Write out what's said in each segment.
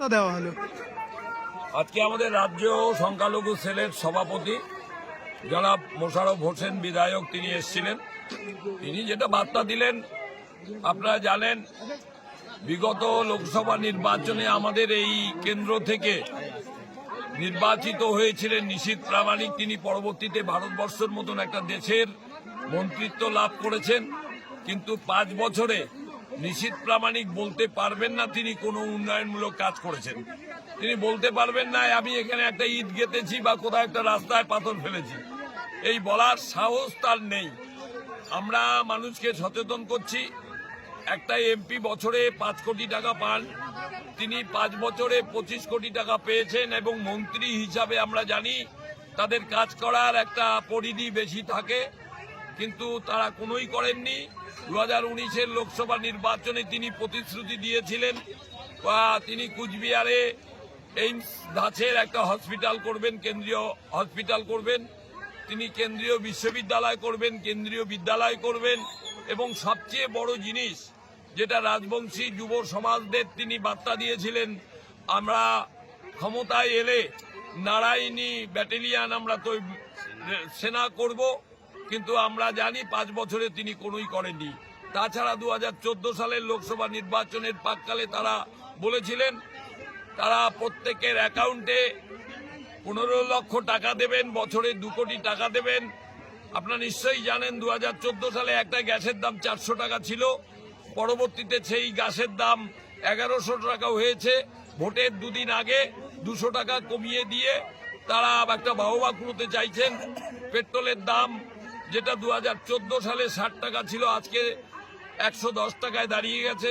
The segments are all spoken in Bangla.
তা দেওয়া হলো। আজকে আমাদের রাজ্য সংখ্যালঘু সেলের সভাপতি জনাব মোশারফ হোসেন বিধায়ক তিনি এসেছিলেন। তিনি যেটা বার্তা দিলেন, আপনারা জানেন, বিগত লোকসভা নির্বাচনে আমাদের এই কেন্দ্র থেকে নির্বাচিত হয়েছিলেন নিশীত প্রামাণিক। তিনি পরবর্তীতে ভারতবর্ষের মতন একটা দেশের মন্ত্রিত্ব লাভ করেছেন। কিন্তু পাঁচ বছরে নিশীত প্রামাণিক বলতে পারবেন না তিনি কোনো উন্নয়নমূলক কাজ করেছেন। তিনি বলতে পারবেন না, আমি এখানে একটা ঈদ গেতেছি বা কোথাও একটা রাস্তায় পাথর ফেলেছি। এই বলার সাহস তার নেই। আমরা মানুষকে সচেতন করছি। একটা এমপি বছরে পাঁচ কোটি টাকা পান। তিনি পাঁচ বছরে পঁচিশ কোটি টাকা পেয়েছেন এবং মন্ত্রী হিসাবে আমরা জানি তাদের কাজ করার একটা পরিধি বেশি থাকে। কিন্তু তারা কোনোই করেননি। দু হাজার উনিশের লোকসভা নির্বাচনে তিনি প্রতিশ্রুতি দিয়েছিলেন, বা তিনি কুচবিহারে এইমস ধাঁচের একটা হসপিটাল করবেন, কেন্দ্রীয় হসপিটাল করবেন, তিনি কেন্দ্রীয় বিশ্ববিদ্যালয় করবেন, কেন্দ্রীয় বিদ্যালয় করবেন, এবং সবচেয়ে বড় জিনিস যেটা রাজবংশী যুব সমাজদের তিনি বার্তা দিয়েছিলেন, আমরা ক্ষমতায় এলে নারায়ণী ব্যাটেলিয়ান আমরা তো সেনা করব কিন্তু আমরা জানি পাঁচ বছরে তিনি কোনোই করেননি। তাছাড়া দু হাজার চোদ্দ সালের লোকসভা নির্বাচনের পাককালে তারা বলেছিলেন, তারা প্রত্যেকের অ্যাকাউন্টে পনেরো লক্ষ টাকা দেবেন, বছরে দু কোটি টাকা দেবেন। আপনারা নিশ্চয়ই জানেন দু হাজার চোদ্দ সালে একটা গ্যাসের দাম চারশো টাকা ছিল। পরবর্তীতে সেই গ্যাসের দাম এগারোশো টাকা হয়েছে। ভোটের দুদিন আগে দুশো টাকা কমিয়ে দিয়ে তারা একটা বাহবা কুড়োতে চাইছেন। পেট্রোলের দাম যেটা দু হাজার চোদ্দ সালে ষাট টাকা ছিল, আজকে একশো দশ টাকায় দাঁড়িয়ে গেছে।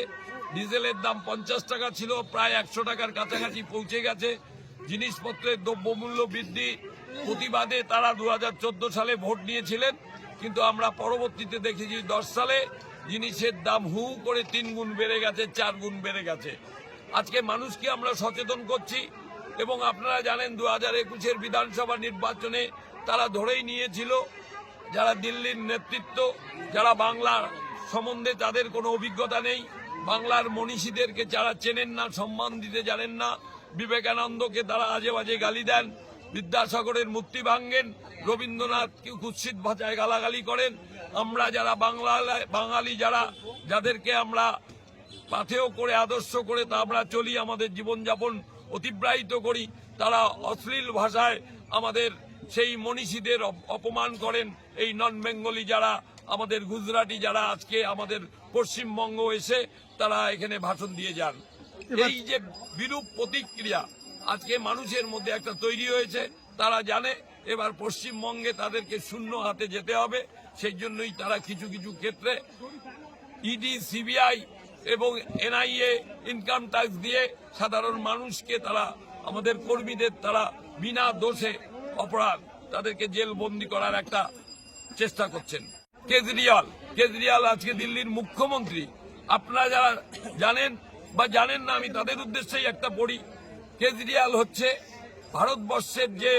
ডিজেলের দাম পঞ্চাশ টাকা ছিল, প্রায় একশো টাকার কাছাকাছি পৌঁছে গেছে। জিনিসপত্রের দ্রব্যমূল্য বৃদ্ধি। প্রতিবাদে তারা দু হাজার চোদ্দ সালে ভোট নিয়েছিলেন, কিন্তু আমরা পরবর্তীতে দেখেছি দশ সালে জিনিসের দাম হু করে তিন গুণ বেড়ে গেছে, চার গুণ বেড়ে গেছে। আজকে মানুষকে আমরা সচেতন করছি এবং আপনারা জানেন দু হাজার একুশের বিধানসভা নির্বাচনে তারা ধরেই নিয়েছিল যারা দিল্লির নেতৃত্ব, যারা বাংলার সম্বন্ধে তাদের কোনো অভিজ্ঞতা নেই, বাংলার মনীষীদেরকে যারা চেনেন না, সম্মান দিতে জানেন না, বিবেকানন্দকে তারা আজে বাজে গালি দেন, বিদ্যাসাগরের মূর্তি ভাঙ্গেন রবীন্দ্রনাথকে কুৎসিত ভাষায় গালাগালি করেন, আমরা যারা বাংলা বাঙালি যারা, যাদেরকে আমরা পাথেয় করে, আদর্শ করে তা আমরা চলি, আমাদের জীবনযাপন অতিবাহিত করি, তারা অশ্লীল ভাষায় আমাদের সেই মনীষীদের অপমান করেন এই নন বেঙ্গলি যারা আমাদের গুজরাটি যারা আজকে আমাদের পশ্চিমবঙ্গ এসে তারা এখানে ভাষণ দিয়ে যান। এই যে বিরূপ প্রতিক্রিয়া আজকে মানুষের মধ্যে একটা তৈরি হয়েছে তারা জানে এবার পশ্চিমবঙ্গে তাদেরকে শূন্য হাতে যেতে হবে সেই জন্যই তারা কিছু কিছু ক্ষেত্রে ইডি সিবিআই এবং এনআইএ ইনকাম ট্যাক্স দিয়ে সাধারণ মানুষকে তারা আমাদের কর্মীদের তারা বিনা দোষে অপরাধ তাদেরকে জেল বন্দি করার একটা চেষ্টা করছেন। কেজরিওয়াল কেজরিওয়াল আজকে দিল্লির মুখ্যমন্ত্রী। আপনারা যারা জানেন বা জানেন না, আমি তাদের উদ্দেশ্যেই একটা পড়ি। কেজরিওয়াল হচ্ছে ভারতবর্ষের যে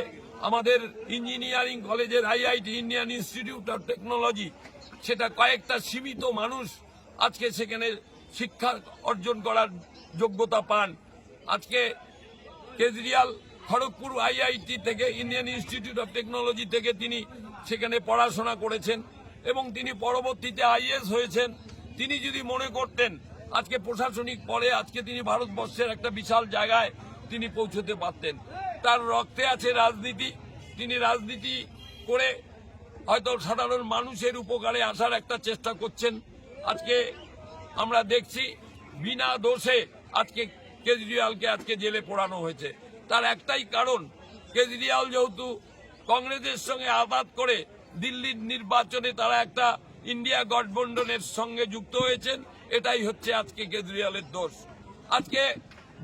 আমাদের ইঞ্জিনিয়ারিং কলেজের IIT Indian Institute of Technology, সেটা কয়েকটা সীমিত মানুষ আজকে সেখানে শিক্ষা অর্জন করার যোগ্যতা পান। আজকে কেজরিওয়াল খড়গপুর আইআইটি থেকে, ইন্ডিয়ান ইনস্টিটিউট অফ টেকনোলজি থেকে তিনি সেখানে পড়াশোনা করেছেন এবং তিনি পরবর্তীতে আইএস হয়েছেন। তিনি যদি মনে করতেন, আজকে প্রশাসনিক পরে আজকে তিনি ভারতবর্ষের একটা বিশাল জায়গায় তিনি পৌঁছতে পারতেন। তার রক্তে আছে রাজনীতি। তিনি রাজনীতি করে হয়তো সাধারণ মানুষের উপকারে আসার একটা চেষ্টা করছেন। আজকে আমরা দেখছি, বিনা দোষে আজকে কেজরিওয়ালকে আজকে জেলে পোড়ানো হয়েছে। তার একটাই কারণ, কেজরিওয়াল যেহেতু কংগ্রেসের সঙ্গে আঘাত করে দিল্লির নির্বাচনে তারা একটা ইন্ডিয়া গঠবন্ধনের সঙ্গে যুক্ত হয়েছেন, এটাই হচ্ছে আজকে কেজরিওয়ালের দোষ। আজকে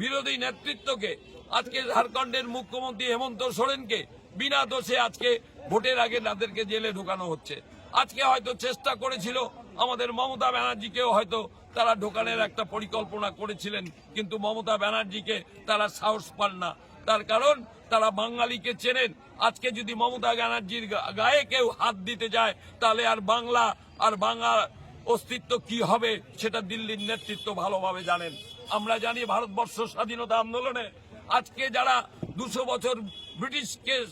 বিরোধী নেতৃত্বকে, আজকে ঝাড়খণ্ডের মুখ্যমন্ত্রী হেমন্ত সোরেনকে বিনা দোষে আজকে ভোটের আগে তাদেরকে জেলে ঢোকানো হচ্ছে। আজকে হয়তো চেষ্টা করেছিল, আমাদের মমতা ব্যানার্জিকেও হয়তো তারা ঢোকানোর একটা পরিকল্পনা করেছিলেন, কিন্তু মমতা ব্যানার্জিকে তারা সাহস পান না। তার কারণ তারা বাঙালিকে চেনেন। আজকে যদি মমতা ব্যানার্জির গায়ে কেউ হাত দিতে যায়, তাহলে আর বাংলা আর বাংলা অস্তিত্ব কি হবে সেটা দিল্লির নেতৃত্ব ভালোভাবে জানেন। আমরা জানি ভারতবর্ষ স্বাধীনতা আন্দোলনে আজকে যারা দুশো বছর ব্রিটিশকে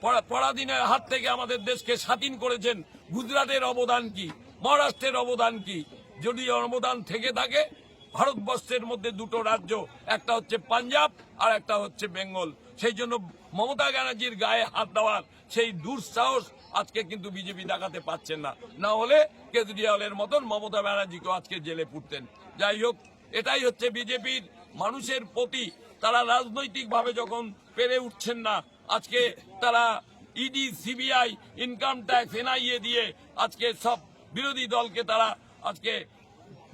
পরা- পরাধীনের হাত থেকে আমাদের দেশকে স্বাধীন করেছেন, গুজরাটের অবদান কি, মহারাষ্ট্রের অবদান কি, যদি অবদান থেকে থাকে ভারতবর্ষের মধ্যে দুটো রাজ্য, একটা হচ্ছে পাঞ্জাব আর একটা হচ্ছে বেঙ্গল। সেই জন্য মমতা ব্যানার্জির গায়ে হাত দেওয়ার সেই দুঃসাহস আজকে কিন্তু বিজেপি দেখাতে পাচ্ছেন না। না হলে কেজরিওয়ালের মতন মমতা ব্যানার্জিকেও আজকে জেলে পুড়তেন যাই হোক, এটাই হচ্ছে বিজেপির মানুষের প্রতি। তারা রাজনৈতিকভাবে যখন পেরে উঠছেন না, আজকে তারা ED, CBI income tax NIA দিয়ে আজকে সব বিরোধী দলকে তারা আজকে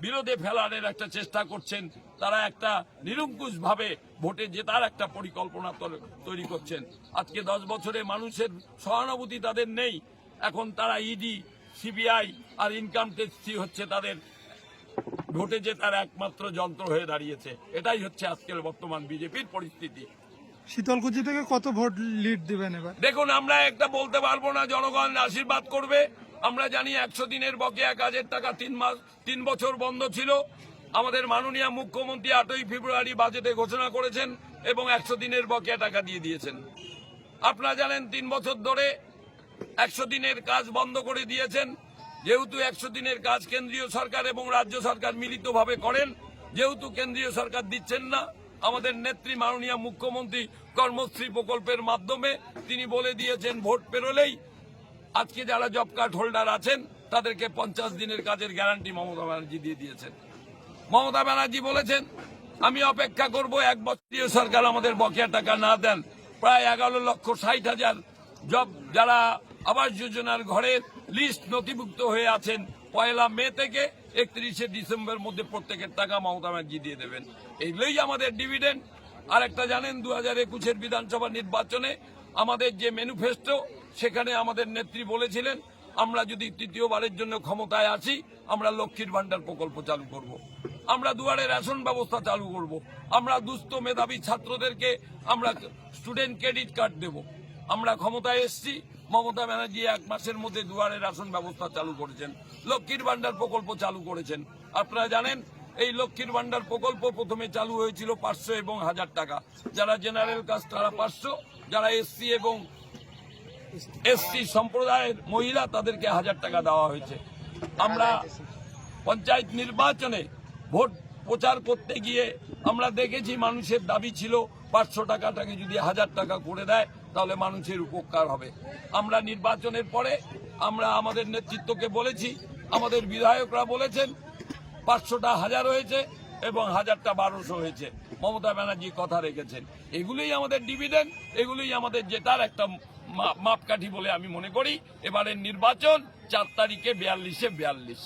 বিরোধে ফেলানোর একটা চেষ্টা করছেন তারা একটা নিরঙ্কুশ ভাবে ভোটে জেতার একটা পরিকল্পনা তৈরি- তৈরি করছেন। আজকে দশ বছরে মানুষের সহানুভূতি তাদের নেই এখন তারা ইডি সিবিআই আর ইনকাম ট্যাক্স হচ্ছে তাদের ভোটে জেতার একমাত্র যন্ত্র হয়ে দাঁড়িয়েছে। এটাই হচ্ছে আজকের বর্তমান বিজেপির পরিস্থিতি। শীতলকুচি থেকে কত ভোট লিড দিবেন এবার? দেখুন আমরা একটা বলতে পারব না জনগণ আশীর্বাদ করবে আমরা জানি একশো দিনের বকেয়া কাজের টাকা তিন মাস, তিন বছর বন্ধ ছিল। আমাদের মাননীয় মুখ্যমন্ত্রী আটই ফেব্রুয়ারি বাজেটে ঘোষণা করেছেন এবং একশো দিনের বকেয়া টাকা দিয়ে দিয়েছেন। আপনারা জানেন, তিন বছর ধরে একশো দিনের কাজ বন্ধ করে দিয়েছেন। যেহেতু একশো দিনের কাজ কেন্দ্রীয় সরকার এবং রাজ্য সরকার মিলিতভাবে করেন, যেহেতু কেন্দ্রীয় সরকার দিচ্ছেন না, আমাদের নেত্রী মাননীয় মুখ্যমন্ত্রী কর্মশ্রী প্রকল্পের মাধ্যমে তিনি বলে দিয়েছেন, ভোট পেরোলেই আজকে যারা জব কার্ড হোল্ডার আছেন, তাদেরকে পঞ্চাশ দিনের কাজের গ্যারান্টি মমতা ব্যানার্জি দিয়ে দিয়েছেন। মমতা ব্যানার্জি বলেছেন, আমি অপেক্ষা করব এক বছরীয় সরকার আমাদের বকেয়া টাকা না দেন। প্রায় এগারো লক্ষ ষাট হাজার জব যারা আবাস যোজনার ঘরের লিস্ট নথিভুক্ত হয়ে আছেন, পয়লা মে থেকে একত্রিশে ডিসেম্বর মধ্যে প্রত্যেকের টাকা মমতা ব্যানার্জি দিয়ে দেবেন। এগুলোই আমাদের ডিভিডেন্ড। আর একটা জানেন, দু হাজার একুশের বিধানসভা নির্বাচনে আমাদের যে ম্যানিফেস্টো সেখানে আমাদের নেত্রী বলেছিলেন, আমরা যদি তৃতীয়বারের জন্য ক্ষমতায় আসি আমরা লক্ষ্মীর ভান্ডার প্রকল্প চালু করব। আমরা দুয়ারে রেশন ব্যবস্থা চালু করব। আমরা দুস্থ মেধাবী ছাত্রদেরকে আমরা স্টুডেন্ট ক্রেডিট কার্ড দেব আমরা ক্ষমতায় এসছি, মমতা ব্যানার্জি এক মাসের মধ্যে দুয়ারে রেশন ব্যবস্থা চালু করেছেন, লক্ষ্মীর ভান্ডার প্রকল্প চালু করেছেন আপনারা জানেন, এই লক্ষ্মীর ভান্ডার প্রকল্প প্রথমে চালু হয়েছিল পাঁচশো এবং হাজার টাকা যারা জেনারেল কাস্ট তারা পাঁচশো, যারা এসসি এবং এসসি সম্প্রদায়ের মহিলা তাদেরকে হাজার টাকা দেওয়া হয়েছে। আমরা পঞ্চায়েত নির্বাচনে ভোট প্রচার করতে গিয়ে আমরা দেখেছি মানুষের দাবি ছিল, পাঁচশো টাকাটাকে যদি হাজার টাকা করে দেয়, তাহলে মানুষের উপকার হবে। আমরা নির্বাচনের পরে আমরা আমাদের নেতৃত্বকে বলেছি, আমাদের বিধায়করা বলেছেন, পাঁচশোটা হাজার হয়েছে এবং হাজারটা বারোশো হয়েছে। মমতা ব্যানার্জি কথা রেখেছেন। এগুলোই আমাদের ডিভিডেন্ড এগুলোই আমাদের জেতার একটা মাপকাঠি বলে আমি মনে করি। এবারের নির্বাচন চার তারিখে বিয়াল্লিশে বিয়াল্লিশ।